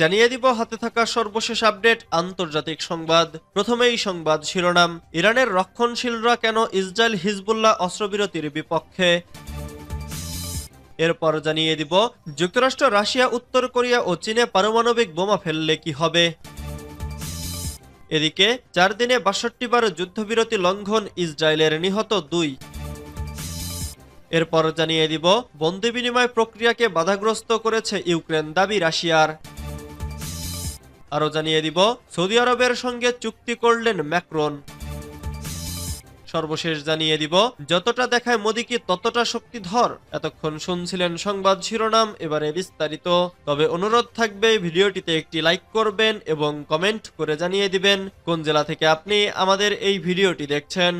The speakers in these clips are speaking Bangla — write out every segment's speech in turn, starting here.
জানিয়ে দিব, হাতে থাকা সর্বশেষ আপডেট, আন্তর্জাতিক সংবাদ। প্রথমেই সংবাদ শিরোনাম, ইরানের রক্ষণশীলরা কেন ইসরায়েল হিজবুল্লাহ অস্ত্রবিরতির বিপক্ষে? এরপর জানিয়ে দিব, যুক্তরাষ্ট্র, রাশিয়া, উত্তর কোরিয়া ও চীনে পারমাণবিক বোমা ফেললে কি হবে? এদিকে, চার দিনে বাষট্টি বার যুদ্ধবিরতি লঙ্ঘন ইসরায়েলের নিহত দুই। এরপর জানিয়ে দিব, বন্দি বিনিময় প্রক্রিয়াকে বাধাগ্রস্ত করেছে ইউক্রেন দাবি রাশিয়ার। আরও জানিয়ে দিব, সৌদি আরবের সঙ্গে চুক্তি করলেন ম্যাক্রন। সর্বশেষ জানিয়ে দিব, যতটা দেখায় মোদীকে ততটা শক্তিধর? এতক্ষণ শুনছিলেন সংবাদ শিরোনাম, এবারে বিস্তারিত। তবে অনুরোধ থাকবে, ভিডিওটিতে একটি লাইক করবেন এবং কমেন্ট করে জানিয়ে দিবেন, কোন জেলা থেকে আপনি আমাদের এই ভিডিওটি দেখছেন।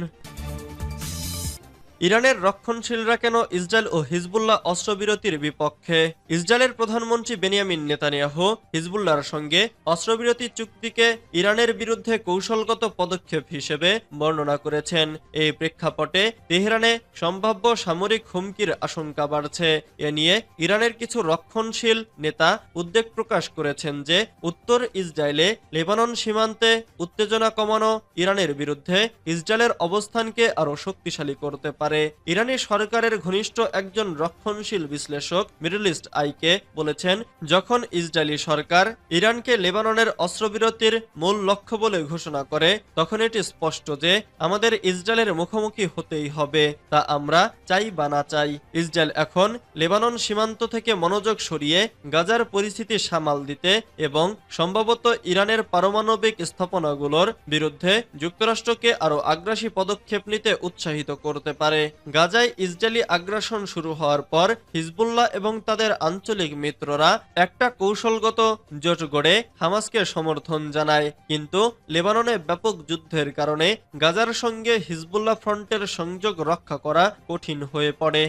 ইরানের রক্ষণশীলরা কেন ইসরায়েল ও হিজবুল্লাহ অস্ত্রবিরতির বিপক্ষে? ইসরায়েলের প্রধানমন্ত্রী বেনিয়ামিন নেতানিয়াহু হিজবুল্লাহর সঙ্গে অস্ত্রবিরতি চুক্তিকে ইরানের বিরুদ্ধে কৌশলগত পদক্ষেপ হিসেবে বর্ণনা করেছেন। এই প্রেক্ষাপটে তেহরানে সম্ভাব্য সামরিক হুমকির আশঙ্কা বাড়ছে। এ নিয়ে ইরানের কিছু রক্ষণশীল নেতা উদ্বেগ প্রকাশ করেছেন যে, উত্তর ইসরায়েলে লেবানন সীমান্তে উত্তেজনা কমানো ইরানের বিরুদ্ধে ইসরায়েলের অবস্থানকে আরও শক্তিশালী করতে পারে। ইরানি সরকারের ঘনিষ্ঠ একজন রক্ষণশীল বিশ্লেষক মিডল ইস্ট আইকে বলেছেন, যখন ইসরায়েলি সরকার ইরানকে লেবাননের অস্ত্রবিরতির মূল লক্ষ্য বলে ঘোষণা করে, তখন এটি স্পষ্ট যে আমাদের ইসরায়েলের মুখোমুখি হতেই হবে, তা আমরা চাই বা না চাই। ইসরায়েল এখন লেবানন সীমান্ত থেকে মনোযোগ সরিয়ে গাজার পরিস্থিতি সামাল দিতে এবং সম্ভবত ইরানের পারমাণবিক স্থাপনাগুলোর বিরুদ্ধে যুক্তরাষ্ট্রকে আরও আগ্রাসী পদক্ষেপ নিতে উৎসাহিত করতে পারে। গাজায় ইসরায়েলি আগ্রাসন শুরু হওয়ার পর হিজবুল্লাহ এবং তাদের আঞ্চলিক মিত্ররা একটা কৌশলগত জোট গড়ে হামাসকে সমর্থন জানায়। কিন্তু লেবাননে ব্যাপক যুদ্ধের কারণে গাজার সঙ্গে হিজবুল্লাহ ফ্রন্টের সংযোগ রক্ষা করা কঠিন হয়ে পড়ে।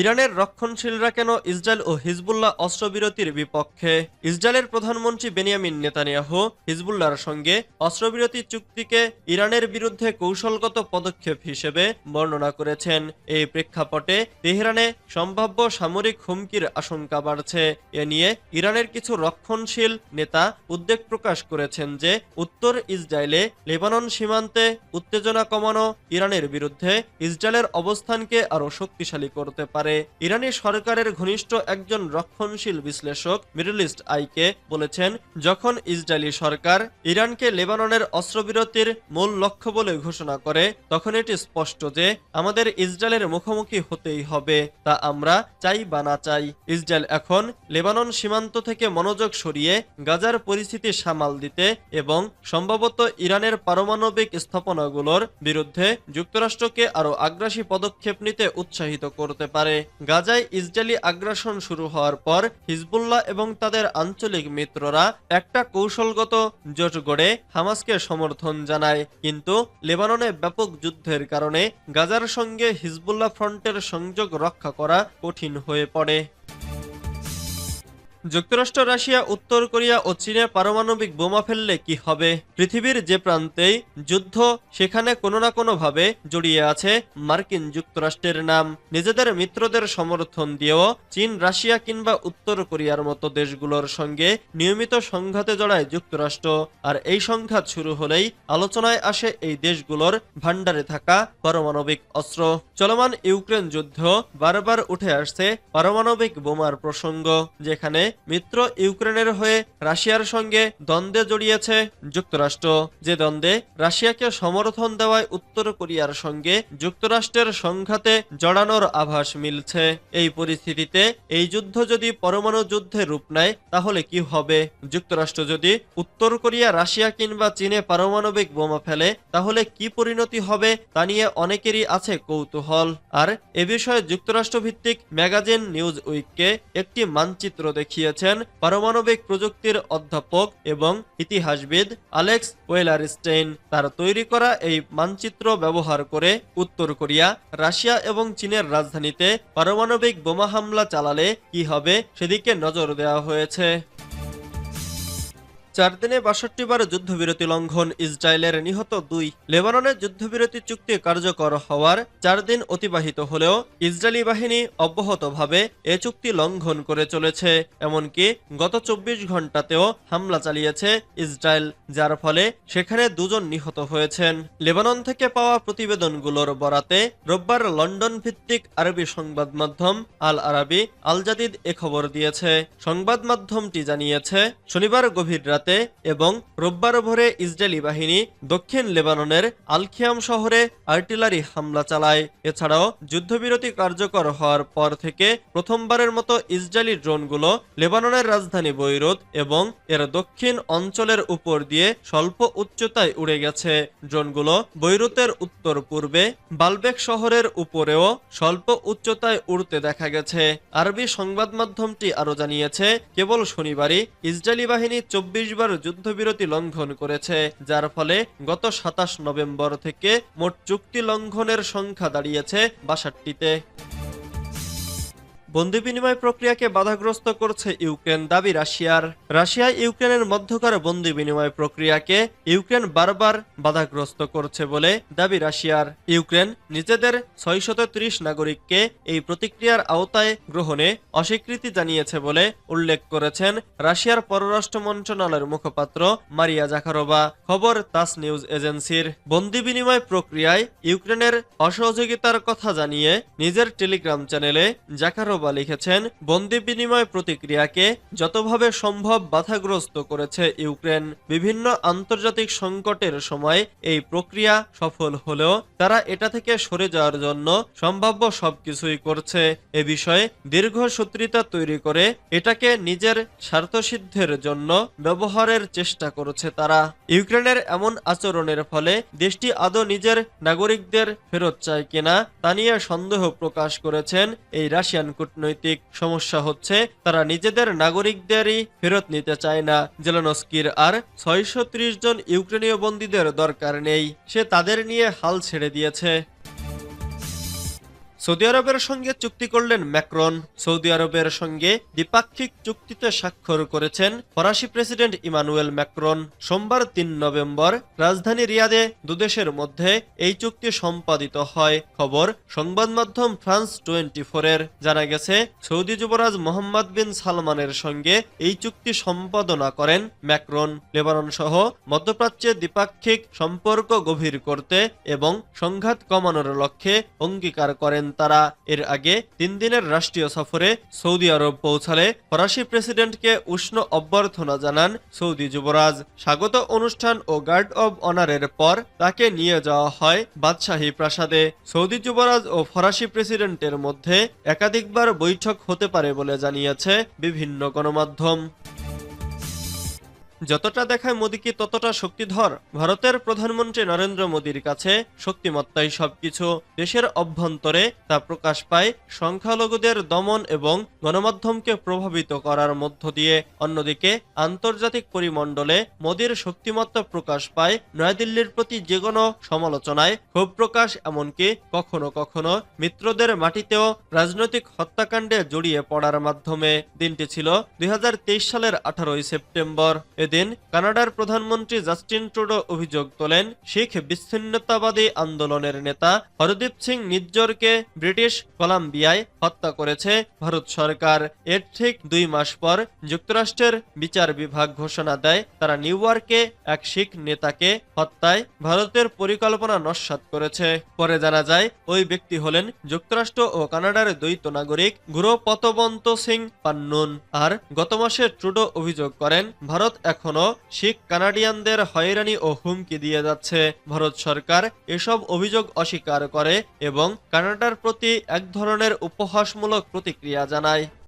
ইরানের রক্ষণশীলরা কেন ইসরায়েল ও হিজবুল্লাহ অস্ত্রবিরতির বিপক্ষে? ইসরায়েলের প্রধানমন্ত্রী বেনিয়ামিন নেতানিয়াহু হিজবুল্লাহর সঙ্গে অস্ত্রবিরতি চুক্তিকে ইরানের বিরুদ্ধে কৌশলগত পদক্ষেপ হিসেবে বর্ণনা করেছেন। এই প্রেক্ষাপটে তেহরানে সম্ভাব্য সামরিক হুমকির আশঙ্কা বাড়ছে। এ নিয়ে ইরানের কিছু রক্ষণশীল নেতা উদ্বেগ প্রকাশ করেছেন যে উত্তর ইসরায়েলে লেবানন সীমান্তে উত্তেজনা কমানো ইরানের বিরুদ্ধে ইসরায়েলের অবস্থানকে আরও শক্তিশালী করতে পারে। ইরানি সরকারের ঘনিষ্ঠ একজন রক্ষণশীল বিশ্লেষক মিডল ইস্ট আইকে বলেছেন, যখন ইসরায়েলি সরকার ইরানকে লেবাননের অস্ত্রবিরতির মূল লক্ষ্য বলে ঘোষণা করে, তখন এটি স্পষ্ট যে আমাদের ইসরায়েলের মুখোমুখি হতেই হবে, তা আমরা চাই বা না চাই। ইসরায়েল এখন লেবানন সীমান্ত থেকে মনোযোগ সরিয়ে গাজার পরিস্থিতি সামাল দিতে এবং সম্ভবত ইরানের পারমাণবিক স্থাপনাগুলোর বিরুদ্ধে যুক্তরাষ্ট্রকে আরও আগ্রাসী পদক্ষেপ নিতে উৎসাহিত করতে পারে। গাজায় ইসরায়েলি আগ্রাসন শুরু হওয়ার পর হিজবুল্লাহ এবং তাদের আঞ্চলিক মিত্ররা একটা কৌশলগত জোট গড়ে হামাসকে সমর্থন জানায়। কিন্তু লেবাননে ব্যাপক যুদ্ধের কারণে গাজার সঙ্গে হিজবুল্লাহ ফ্রন্টের সংযোগ রক্ষা করা কঠিন হয়ে পড়ে। যুক্তরাষ্ট্র, রাশিয়া, উত্তর কোরিয়া ও চীনে পারমাণবিক বোমা ফেললে কি হবে? পৃথিবীর যে প্রান্তেই যুদ্ধ, সেখানে কোনো না কোনো ভাবে জড়িয়ে আছে মার্কিন যুক্তরাষ্ট্রের নাম। নিজেদের মিত্রদের সমর্থন দিয়েও চীন, রাশিয়া কিংবা উত্তর কোরিয়ার মতো দেশগুলোর সঙ্গে নিয়মিত সংঘাতে জড়ায় যুক্তরাষ্ট্র। আর এই সংঘাত শুরু হলেই আলোচনায় আসে এই দেশগুলোর ভান্ডারে থাকা পারমাণবিক অস্ত্র। চলমান ইউক্রেন যুদ্ধ বারবার উঠে আসছে পারমাণবিক বোমার প্রসঙ্গ, যেখানে মিত্র ইউক্রেনের হয়ে রাশিয়ার সঙ্গে দ্বন্দ্বে জড়িয়েছে যুক্তরাষ্ট্র। যে দ্বন্দ্বে রাশিয়াকে সমর্থন দেওয়ায় উত্তর কোরিয়ার সঙ্গে যুক্তরাষ্ট্রের সংঘাতে জড়ানোর আভাস মিলছে। এই পরিস্থিতিতে এই যুদ্ধ যদি পরমাণু যুদ্ধে রূপ নেয়, তাহলে কি হবে? যুক্তরাষ্ট্র যদি উত্তর কোরিয়া, রাশিয়া কিংবা চীনে পারমাণবিক বোমা ফেলে, তাহলে কি পরিণতি হবে তা নিয়ে অনেকেরই আছে কৌতূহল। আর এ বিষয়ে যুক্তরাষ্ট্র ভিত্তিক ম্যাগাজিন নিউজ উইককে একটি মানচিত্র দেখিয়েছেন পারমাণবিক প্রযুক্তির অধ্যাপক এবং ইতিহাসবিদ আলেক্স ওয়েলার স্টেইন তার তৈরি করা এই মানচিত্র ব্যবহার করে উত্তর কোরিয়া, রাশিয়া এবং চীনের রাজধানীতে পারমাণবিক বোমা হামলা চালালে কি হবে সেদিকে নজর দেওয়া হয়েছে। চার দিনে বাষট্টি বার যুদ্ধবিরতি লঙ্ঘন ইসরায়েলের নিহত দুই। লেবাননের যুদ্ধবিরতি চুক্তি কার্যকর হওয়ার চার দিন অতিবাহিত হলেও ইসরায়েলি বাহিনী অব্যাহতভাবে এ চুক্তি লঙ্ঘন করে চলেছে। এমনকি গত চব্বিশ ঘন্টাতেও হামলা চালিয়েছে ইসরায়েল, যার ফলে সেখানে দুজন নিহত হয়েছেন। লেবানন থেকে পাওয়া প্রতিবেদনগুলোর বরাতে রোববার লন্ডন ভিত্তিক আরবি সংবাদ মাধ্যম আল আরাবি আল জাদিদ এ খবর দিয়েছে। সংবাদ মাধ্যমটি জানিয়েছে, শনিবার গভীর রাতে এবং রোববার ভোরে ইসরায়েলি বাহিনী দক্ষিণ লেবাননের আলখিয়াম শহরে আর্টিলারি হামলা চালায়। এছাড়াও যুদ্ধবিরতি কার্যকর হওয়ার পর থেকে প্রথমবারের মতো ইসরায়েলি ড্রোনগুলো লেবাননের রাজধানী বৈরুত এবং এর দক্ষিণ অঞ্চলের উপর দিয়ে স্বল্প উচ্চতায় উড়ে গেছে। ড্রোনগুলো বৈরুতের উত্তর পূর্বে বালবেক শহরের উপরেও স্বল্প উচ্চতায় উড়তে দেখা গেছে। আরবি সংবাদ মাধ্যমটি আরও জানিয়েছে, কেবল শনিবারই ইসরায়েলি বাহিনী চব্বিশ বার যুদ্ধবিরতি লঙ্ঘন করেছে, যার ফলে গত সাতাশ নভেম্বর থেকে মোট চুক্তি লঙ্ঘনের সংখ্যা দাঁড়িয়েছে বাষট্টিতে। বন্দি বিনিময় প্রক্রিয়াকে বাধাগ্রস্ত করছে ইউক্রেন দাবি রাশিয়ার। রাশিয়া ইউক্রেনের মধ্যকার বন্দি বিনিময় প্রক্রিয়াকে ইউক্রেন বারবার বাধাগ্রস্ত করছে বলে দাবি রাশিয়ার। ইউক্রেন নিজেদের ছয়শত নাগরিককে এই প্রতিক্রিয়ার আওতায় গ্রহণে অস্বীকৃতি জানিয়েছে বলে উল্লেখ করেছেন রাশিয়ার পররাষ্ট্র মন্ত্রণালয়ের মুখপাত্র মারিয়া জাখারোবা খবর তাস নিউজ এজেন্সির। বন্দি বিনিময় প্রক্রিয়ায় ইউক্রেনের অসহযোগিতার কথা জানিয়ে নিজের টেলিগ্রাম চ্যানেলে জাকারোবা লিখেছেন, বন্দি বিনিময় প্রতিক্রিয়াকে যতভাবে সম্ভব বাধাগ্রস্ত করেছে ইউক্রেন, বিভিন্ন আন্তর্জাতিক সংকটের সময় এই প্রক্রিয়া সফল হলেও তারা এটা থেকে সরে যাওয়ার জন্য সম্ভাব্য সবকিছুই করছে। এ বিষয়ে দীর্ঘ সূত্রিতা তৈরি করে এটাকে নিজের স্বার্থসিদ্ধের জন্য ব্যবহারের চেষ্টা করেছে তারা। ইউক্রেনের এমন আচরণের ফলে দেশটি আদৌ নিজের নাগরিকদের ফেরত চায় কিনা তা নিয়ে সন্দেহ প্রকাশ করেছেন এই রাশিয়ান কূটনৈতিক সমস্যা হচ্ছে, তারা নিজেদের নাগরিকদেরই ফেরত নিতে চায় না। জেলানস্কির আর ছয়শো ত্রিশ জন ইউক্রেনীয় বন্দীদের দরকার নেই। সে তাদের নিয়ে হাল ছেড়ে দিয়েছে। সৌদি আরবের সঙ্গে চুক্তি করলেন ম্যাক্রন। সৌদি আরবের সঙ্গে দ্বিপাক্ষিক চুক্তিতে স্বাক্ষর করেছেন ফরাসি প্রেসিডেন্ট ইমানুয়েল ম্যাক্রন। সোমবার তিন নভেম্বর রাজধানী রিয়াদে দুদেশের মধ্যে এই চুক্তি সম্পাদিত হয়। খবর সংবাদ মাধ্যম ফ্রান্স টোয়েন্টি ফোরের জানা গেছে, সৌদি যুবরাজ মোহাম্মদ বিন সালমানের সঙ্গে এই চুক্তি সম্পাদনা করেন ম্যাক্রন। লেবানন সহ মধ্যপ্রাচ্যে দ্বিপাক্ষিক সম্পর্ক গভীর করতে এবং সংঘাত কমানোর লক্ষ্যে অঙ্গীকার করেন তারা এর আগে তিন দিনের রাষ্ট্রীয় সফরে সৌদি আরব পৌঁছালে ফরাসি প্রেসিডেন্টকে উষ্ণ অভ্যর্থনা জানান সৌদি যুবরাজ। স্বাগত অনুষ্ঠান ও গার্ড অব অনারের পর তাকে নিয়ে যাওয়া হয় বাদশাহী প্রাসাদে। সৌদি যুবরাজ ও ফরাসি প্রেসিডেন্টের মধ্যে একাধিকবার বৈঠক হতে পারে বলে জানিয়েছে বিভিন্ন গণমাধ্যম। যতটা দেখায় মোদীকে ততটা শক্তিধর? ভারতের প্রধানমন্ত্রী নরেন্দ্র মোদীর কাছে শক্তিমত্তাই সবকিছু। দেশের অভ্যন্তরে তা প্রকাশ পায় সংখ্যালঘুদের দমন এবং গণমাধ্যমকে প্রভাবিত করার মধ্য দিয়ে। অন্যদিকে, আন্তর্জাতিক পরিমণ্ডলে মোদীর শক্তিমত্তা প্রকাশ পায় নয়াদিল্লির প্রতি যে কোনো সমালোচনায়। ক্ষোভ প্রকাশ এমনকি কখনো কখনো মিত্রদের মাটিতেও রাজনৈতিক হত্যাকাণ্ডে জড়িয়ে পড়ার মাধ্যমে। দিনটি ছিল দুই হাজার তেইশ সালের আঠারোই সেপ্টেম্বর। এদিন কানাডার প্রধানমন্ত্রী জাস্টিন ট্রুডো অভিযোগ তোলেন শিখ বিচ্ছিন্নতাবাদী আন্দোলনের নেতা হরদীপ সিং নিজ্জরকে ব্রিটিশ কলাম্বিয়ায় হত্যা করেছে ভারত সরকার। এর ঠিক দুই মাস পর যুক্তরাষ্ট্রের বিচার বিভাগ ঘোষণা দেয়, তারা নিউ ইয়র্কে এক শিখ নেতাকে হত্যায় ভারতের পরিকল্পনা নস্যাৎ করেছে। পরে জানা যায়, ওই ব্যক্তি হলেন যুক্তরাষ্ট্র ও কানাডার দ্বৈত নাগরিক গুরু পতবন্ত সিং পান্নুন। আর গত মাসে ট্রুডো অভিযোগ করেন, ভারত এখনও শিখ কানাডিয়ানদের হয়রানি ও হুমকি দিয়ে যাচ্ছে। ভারত সরকার এসব অভিযোগ অস্বীকার করে এবং কানাডার প্রতি এক ধরনের উপহাসমূলক প্রতিক্রিয়া জানায়।